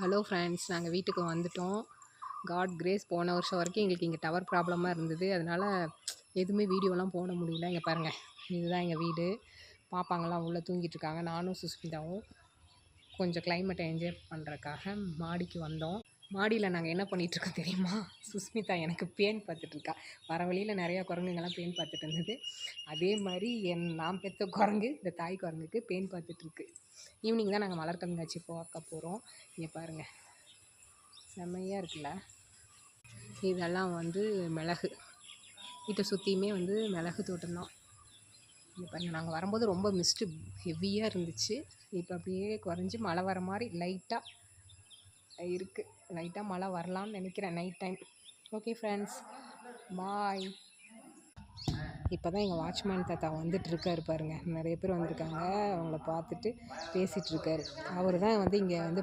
Hello friends நாங்கள் வீட்டுக்கு வந்துட்டோம். காட் கிரேஸ் போன வருஷம் வரைக்கும் எங்களுக்கு இங்கே டவர் ப்ராப்ளமாக இருந்தது. அதனால் எதுவுமே வீடியோலாம் போட முடியல. இங்கே பாருங்கள் இதுதான் எங்கள் வீடு. பாப்பாங்கெல்லாம் உள்ளே தூங்கிட்டு இருக்காங்க. நானும் சுஸ்மிதாவும். கொஞ்சம் கிளைமேட்டை என்ஜாய் பண்ணுறக்காக மாடிக்கு வந்தோம். மாடியில் நாங்கள் என்ன பண்ணிகிட்ருக்கோம் தெரியுமா? சுஸ்மிதா எனக்கு பேன் பார்த்துட்ருக்கா வர வழியில் நிறையா குரங்குங்கெல்லாம் பேன் பார்த்துட்டு இருந்தது. அதே மாதிரி என் நான் பெற்ற குரங்கு இந்த தாய் குரங்குக்கு பேன் பார்த்துட்ருக்கு ஈவினிங் தான் நாங்கள் மலர் கண்காட்சி பார்க்க போகிறோம் இங்கே பாருங்கள் செம்மையாக இருக்குல்ல? இதெல்லாம் வந்து மிளகு. வீட்டை சுற்றியுமே வந்து மிளகு தோட்டம் தான். இங்கே பாருங்கள் நாங்கள் வரும்போது ரொம்ப மிஸ்ட்டு ஹெவியாக இருந்துச்சு. இப்போ அப்படியே குறைஞ்சி மழை வர மாதிரி லைட்டாக இருக்குது லைட்டாக மழை வரலாம்னு நினைக்கிறேன் night time okay friends bye இப்போ தான் எங்கள் வாட்ச்மேன் தாத்தா வந்துட்டு இருக்காரு பாருங்க. நிறைய பேர் வந்திருக்காங்க. அவங்கள பார்த்துட்டு பேசிகிட்டு இருக்காரு. அவர் தான் வந்து இங்கே வந்து